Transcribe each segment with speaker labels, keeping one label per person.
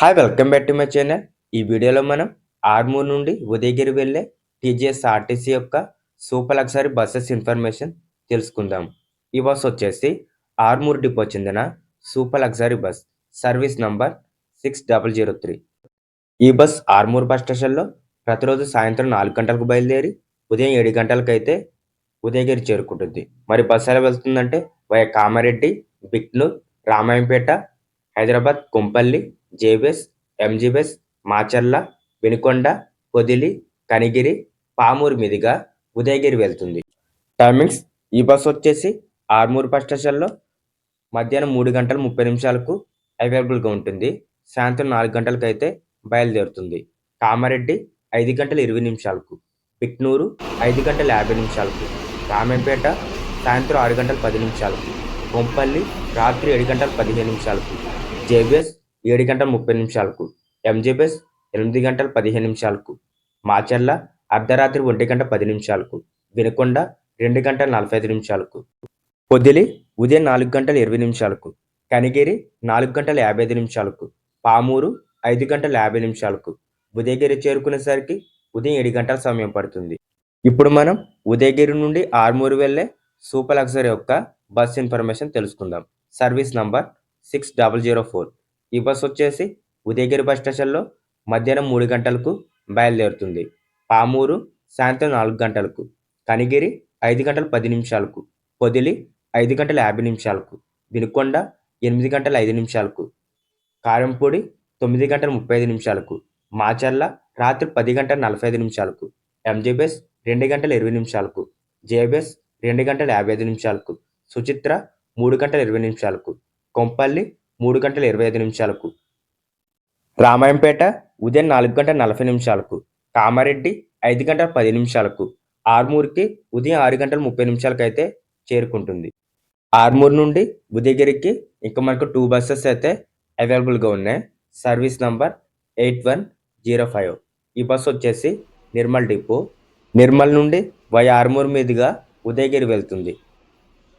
Speaker 1: Hi welcome back to my channel ఈ వీడియోలో మనం ఆర్మూర్ నుండి ఉదయగిరి వెళ్ళే టీజీఎస్ ఆర్టీసీ యొక్క సూపర్ లగ్జరీ బస్సెస్ ఇన్ఫర్మేషన్ తెలుసుకుందాం. ఈ బస్ వచ్చేసి ఆర్మూర్ డిపో చెందిన super luxury bus service number six double zero three. ఈ బస్ ఆర్మూర్ బస్ స్టేషన్లో ప్రతిరోజు సాయంత్రం నాలుగు గంటలకు బయలుదేరి ఉదయం ఏడు గంటలకైతే ఉదయగిరి చేరుకుంటుంది. మరి బస్ ఎలా వెళ్తుందంటే వయ కామారెడ్డి బిక్నూర్ రామాయంపేట హైదరాబాద్ కొంపల్లి జేబెస్ ఎంజిబెస్ మాచర్ల వినుకొండ పొదిలి కనిగిరి పామూరు మీదుగా ఉదయగిరి వెళ్తుంది. టైమింగ్స్ ఈ బస్ వచ్చేసి ఆర్మూర్ బస్ స్టేషన్లో మధ్యాహ్నం మూడు గంటల ముప్పై నిమిషాలకు అవైలబుల్గా ఉంటుంది. సాయంత్రం నాలుగు గంటలకు అయితే బయలుదేరుతుంది. కామారెడ్డి ఐదు గంటల ఇరవై నిమిషాలకు. పిక్నూరు ఐదు గంటల యాభై నిమిషాలకు. రామంపేట సాయంత్రం ఆరు గంటల పది నిమిషాలకు. కొంపల్లి రాత్రి ఏడు గంటల పదిహేను నిమిషాలకు. జేబిఎస్ ఏడు గంటల ముప్పై నిమిషాలకు ఎంజేబిఎస్ ఎనిమిది గంటల పదిహేను నిమిషాలకు మాచర్ల అర్ధరాత్రి ఒంటి గంట పది నిమిషాలకు వినకొండ రెండు గంటల నలభై ఐదు నిమిషాలకు పొదిలి ఉదయం నాలుగు గంటల ఇరవై నిమిషాలకు కనిగిరి నాలుగు గంటల యాభై ఐదు నిమిషాలకు పామూరు ఐదు గంటల యాభై నిమిషాలకు ఉదయగిరి చేరుకునేసరికి ఉదయం ఏడు గంటల సమయం పడుతుంది. ఇప్పుడు మనం ఉదయగిరి నుండి ఆర్మూరు వెళ్ళే సూపర్ లగ్జరీ యొక్క బస్ ఇన్ఫర్మేషన్ తెలుసుకుందాం. Service number six double zero four. ఈ బస్ వచ్చేసి ఉదయగిరి బస్ స్టేషన్లో మధ్యాహ్నం మూడు గంటలకు బయలుదేరుతుంది. పామూరు సాయంత్రం నాలుగు గంటలకు కనిగిరి ఐదు గంటల పది నిమిషాలకు పొదిలి ఐదు గంటల యాభై నిమిషాలకు వినుకొండ ఎనిమిది గంటల ఐదు నిమిషాలకు కారంపూడి తొమ్మిది గంటల ముప్పై ఐదు నిమిషాలకు మాచర్ల రాత్రి పది గంటల నలభై ఐదు నిమిషాలకు ఎంజేబెస్ రెండు గంటల ఇరవై నిమిషాలకు జేబెస్ రెండు గంటల యాభై ఐదు నిమిషాలకు సుచిత్ర మూడు గంటల ఇరవై నిమిషాలకు కొంపల్లి మూడు గంటల ఇరవై ఐదు నిమిషాలకు. రామాయంపేట ఉదయం నాలుగు గంటల నలభై నిమిషాలకు. కామారెడ్డి ఐదు గంటల పది నిమిషాలకు. ఆర్మూర్కి ఉదయం ఆరు గంటల ముప్పై నిమిషాలకు అయితే చేరుకుంటుంది. ఆర్మూర్ నుండి ఉదయగిరికి ఇంకా మనకు టూ బస్సెస్ అయితే అవైలబుల్గా ఉన్నాయి. Service number eight one zero five ఈ బస్ వచ్చేసి నిర్మల్ డిపో. నిర్మల్ నుండి వై ఆర్మూర్ మీదుగా ఉదయగిరి వెళ్తుంది.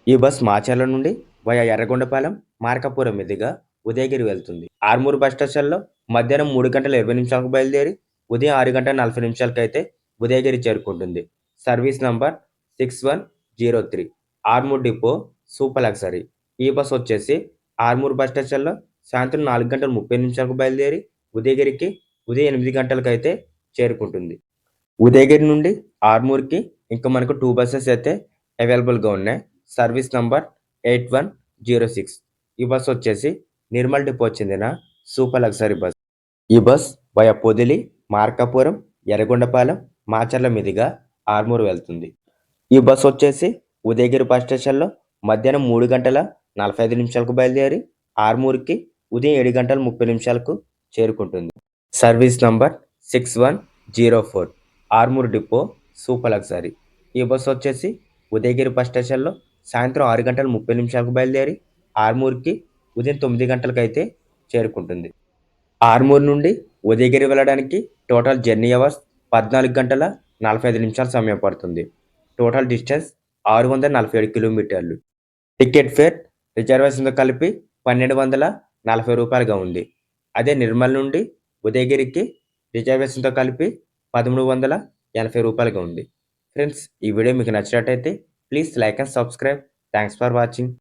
Speaker 1: ఈ బస్ మాచర్ల నుండి వయా ఎర్రగొండపాలెం మార్కాపురం మీదుగా ఉదయగిరి వెళ్తుంది. ఆర్మూర్ బస్ స్టేషన్లో మధ్యాహ్నం మూడు గంటల ఇరవై నిమిషాలకు బయలుదేరి ఉదయం ఆరు గంటల నలభై నిమిషాలకు అయితే ఉదయగిరి చేరుకుంటుంది. Service number six one zero three. Armoor depot super luxury. ఈ బస్ వచ్చేసి ఆర్మూర్ బస్ స్టేషన్లో సాయంత్రం నాలుగు గంటల ముప్పై నిమిషాలకు బయలుదేరి ఉదయగిరికి ఉదయం ఎనిమిది గంటలకైతే చేరుకుంటుంది. ఉదయగిరి నుండి ఆర్మూర్కి ఇంకా మనకు టూ బస్సెస్ అయితే అవైలబుల్గా ఉన్నాయి. Service number eight one zero six. ఈ బస్ వచ్చేసి నిర్మల్ డిపో చెందిన సూపర్ లగ్జరీ బస్. ఈ బస్ వయా పొదిలి మార్కాపురం ఎర్రగొండపాలెం మాచర్ల మీదుగా ఆర్మూర్ వెళ్తుంది. ఈ బస్ వచ్చేసి ఉదయగిరి బస్ స్టేషన్లో మధ్యాహ్నం మూడు గంటల నలభై ఐదు నిమిషాలకు బయలుదేరి ఆర్మూర్కి ఉదయం ఏడు గంటల ముప్పై నిమిషాలకు చేరుకుంటుంది. Service number six one zero four. Armoor depot super luxury. ఈ బస్ వచ్చేసి ఉదయగిరి బస్ స్టేషన్లో సాయంత్రం ఆరు గంటల ముప్పై నిమిషాలకు బయలుదేరి ఆర్మూర్కి ఉదయం తొమ్మిది గంటలకు అయితే చేరుకుంటుంది. ఆర్మూర్ నుండి ఉదయగిరి వెళ్ళడానికి టోటల్ జర్నీ అవర్స్ పద్నాలుగు గంటల నలభై ఐదు నిమిషాల సమయం పడుతుంది. టోటల్ డిస్టెన్స్ ఆరు వందల నలభై ఏడు కిలోమీటర్లు. టికెట్ ఫేర్ రిజర్వేషన్తో కలిపి పన్నెండు వందల నలభై రూపాయలుగా ఉంది. అదే నిర్మల్ నుండి ఉదయగిరికి రిజర్వేషన్తో కలిపి పదమూడు వందల ఎనభై రూపాయలుగా ఉంది. ఫ్రెండ్స్ ఈ వీడియో మీకు నచ్చినట్టయితే Please like and subscribe. Thanks for watching.